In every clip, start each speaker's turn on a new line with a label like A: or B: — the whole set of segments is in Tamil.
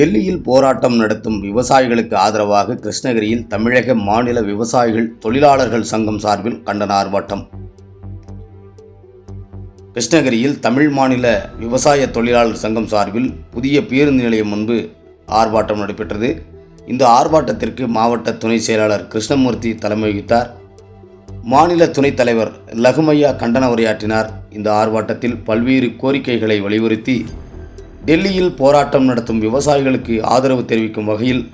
A: டெல்லியில் போராட்டம் நடத்தும் விவசாயிகளுக்கு ஆதரவாக கிருஷ்ணகிரியில் தமிழக மாநில விவசாயிகள் தொழிலாளர்கள் சங்கம் சார்பில் கண்டன ஆர்ப்பாட்டம். கிருஷ்ணகிரியில் தமிழ் மாநில விவசாய தொழிலாளர் சங்கம் சார்பில் புதிய பேருந்து நிலையம் முன்பு ஆர்ப்பாட்டம் நடைபெற்றது. இந்த ஆர்ப்பாட்டத்திற்கு மாவட்ட துணை செயலாளர் கிருஷ்ணமூர்த்தி தலைமை வகித்தார். மாநில துணைத் தலைவர் லகுமையா கண்டன உரையாற்றினார். இந்த ஆர்ப்பாட்டத்தில் பல்வேறு கோரிக்கைகளை வலியுறுத்தி டெல்லியில் போராட்டம் நடத்தும் விவசாயிகளுக்கு ஆதரவு தெரிவிக்கும் வகையில்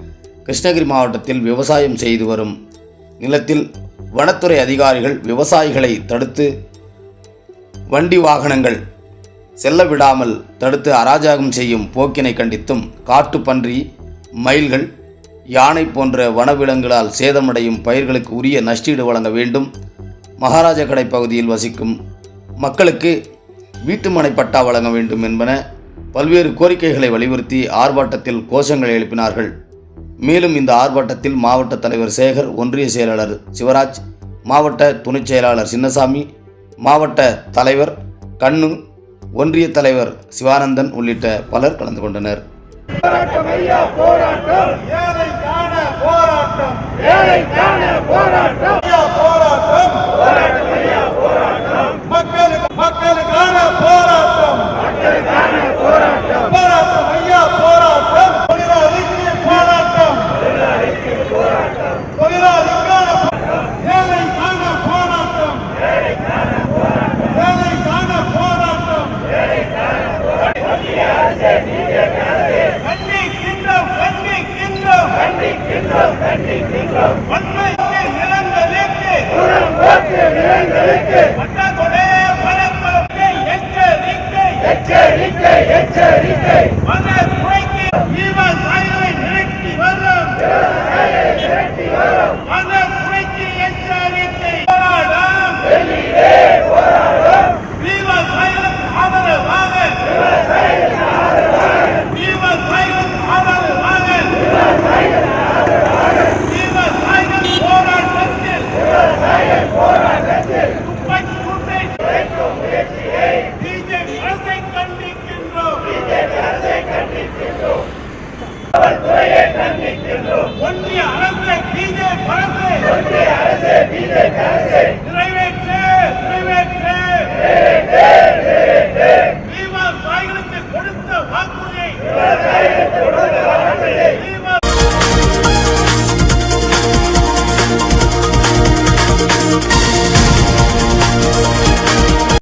A: கிருஷ்ணகிரி மாவட்டத்தில் விவசாயம் செய்து வரும் நிலத்தில் வனத்துறை அதிகாரிகள் விவசாயிகளை தடுத்து வண்டி வாகனங்கள் செல்ல விடாமல் தடுத்து அராஜகம் செய்யும் போக்கினை கண்டித்தும் காட்டுப்பன்றி மயில்கள் யானை போன்ற வனவிலங்குகளால் சேதமடையும் பயிர்களுக்கு உரிய நஷ்டீடு வழங்க வேண்டும். மகாராஜ கடை பகுதியில் வசிக்கும் மக்களுக்கு வீட்டுமனை பட்டா வழங்க வேண்டும் என்பன பல்வேறு கோரிக்கைகளை வலியுறுத்தி ஆர்ப்பாட்டத்தில் கோஷங்களை எழுப்பினார்கள். மேலும் இந்த ஆர்ப்பாட்டத்தில் மாவட்ட தலைவர் சேகர் ஒன்றிய செயலாளர் சிவராஜ் மாவட்ட துணைச் செயலாளர் சின்னசாமி மாவட்ட தலைவர் கண்ணு ஒன்றிய தலைவர் சிவானந்தன் உள்ளிட்ட பலர் கலந்து கொண்டனர். போராட்டம்
B: போராட்டம். வன்மைக்கு நிலங்களுக்கு நிலங்களுக்கு பட்டாக்கொடை பரப்பரப்பை எச்சரிக்கை எச்சரிக்கை எச்சரிக்கை மன குறைக்கு விவசாயிகளை நிறுத்தி வரும் விவசாயிகளை நிறுத்தி வரும் மன ஒன்றிய அரசு பிஜேபி அரசு ஒன்றிய அரசு பிஜேபி அரசு